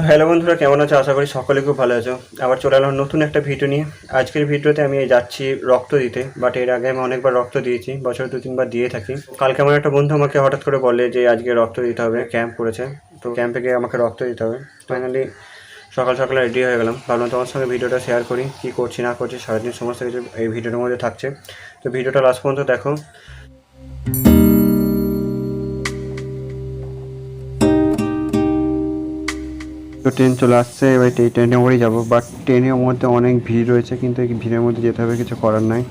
Hello বন্ধুরা, কেমন আছো? আশা করি সকলে খুব ভালো আছো। আবার চলে এলাম নতুন একটা ভিডিও নিয়ে। আজকের ভিডিওতে আমি যাচ্ছি রক্ত দিতে বাট এর আগে আমি অনেকবার রক্ত দিয়েছি, বছর দু তিনবার দিয়ে থাকি। কালকে আমার একটা বন্ধু আমাকে হঠাৎ করে বলে যে আজকে রক্ত দিতে হবে ক্যাম্প করেছে। তো ক্যাম্পে গিয়ে আমাকে রক্ত দিতে হবে। ফাইনালি সকাল সকালে রেডি হয়ে গেলাম। ভাবলাম তোমার সঙ্গে ভিডিওটা শেয়ার করি, কী করছি, না করছি, সারাদিন সমস্ত কিছু এই ভিডিওর মধ্যে থাকছে। তো ভিডিওটা লাস্ট পর্যন্ত দেখো। তো ট্রেন চলে আসছে এবার এই ট্রেনে করেই যাব। বাট ট্রেনের মধ্যে অনেক ভিড় রয়েছে কিন্তু এই ভিড়ের মধ্যে যেতে হবে কিছু করার নাই।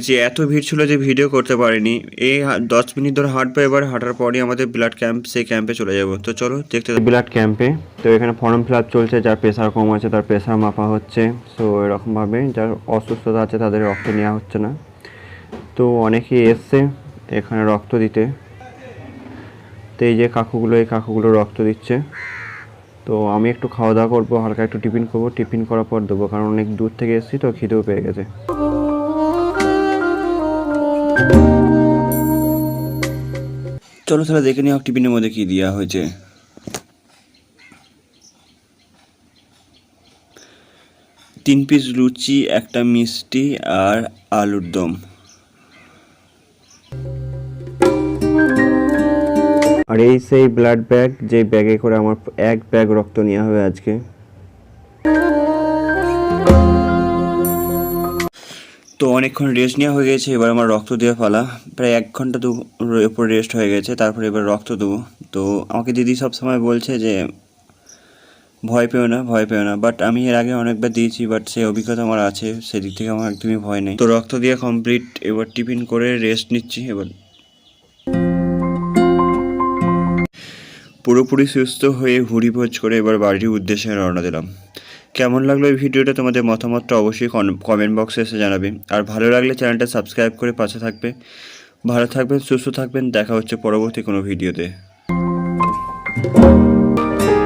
যে এত ভিড় ছিল যে ভিডিও করতে পারিনি এই হা- দশ মিনিট ধরে হাঁটবো এবার হাঁটার পরই আমাদের ব্লাড ক্যাম্প সেই ক্যাম্পে চলে যাব। তো চলো দেখতে ব্লাড ক্যাম্পে তো এখানে ফর্ম ফিল আপ চলছে যার প্রেশার কম আছে তার প্রেশার মাপা হচ্ছে। সো এরকমভাবে যার অসুস্থতা আছে তাদের রক্ত নেওয়া হচ্ছে না। তো অনেকেই এসছে এখানে রক্ত দিতে। তো এই যে কাকুগুলো এই কাকুগুলো রক্ত দিচ্ছে। তো আমি একটু খাওয়া দাওয়া করব, হালকা একটু টিফিন করব। টিফিন করার পর দেবো কারণ অনেক দূর থেকে এসেছি তো খিদেও পেয়ে গেছে। চলো তাহলে দেখে নিও টিফিনের মধ্যে কি দেওয়া হয়েছে। তিন পিস লুচি, একটা মিষ্টি আর আলুর দম। আর এই সেই ব্লাড ব্যাগ যে ব্যাগে করে আমার এক ব্যাগ রক্ত নেওয়া হবে আজকে। তো অনেকক্ষণ রেস্ট নেওয়া হয়ে গেছে, এবার আমার রক্ত দেওয়া পালা। প্রায় এক ঘণ্টা দু উপর রেস্ট হয়ে গেছে, তারপরে এবার রক্ত দেবো। তো আমাকে দিদি সব সময় বলছে যে, ভয় পেও না, ভয় পেও না। বাট আমি এর আগে অনেকবার দিয়েছি বাট সেই অভিজ্ঞতা আমার আছে, সেদিক থেকে আমার একদমই ভয় নেই। তো রক্ত দিয়ে কমপ্লিট এবার টিফিন করে রেস্ট নিচ্ছি, এবার পুরোপুরি সুস্থ হয়ে ভোজ করে এবার বাড়ির উদ্দেশ্যে রওনা দিলাম। কেমন লাগল এই ভিডিওটা তোমাদের মতামতটা অবশ্যই কমেন্ট বক্সে এসে জানাবে। আর ভালো লাগলে চ্যানেলটা সাবস্ক্রাইব করে পাশে থাকবে। ভালো থাকবেন, সুস্থ থাকবেন, দেখা হচ্ছে পরবর্তী কোনো ভিডিওতে।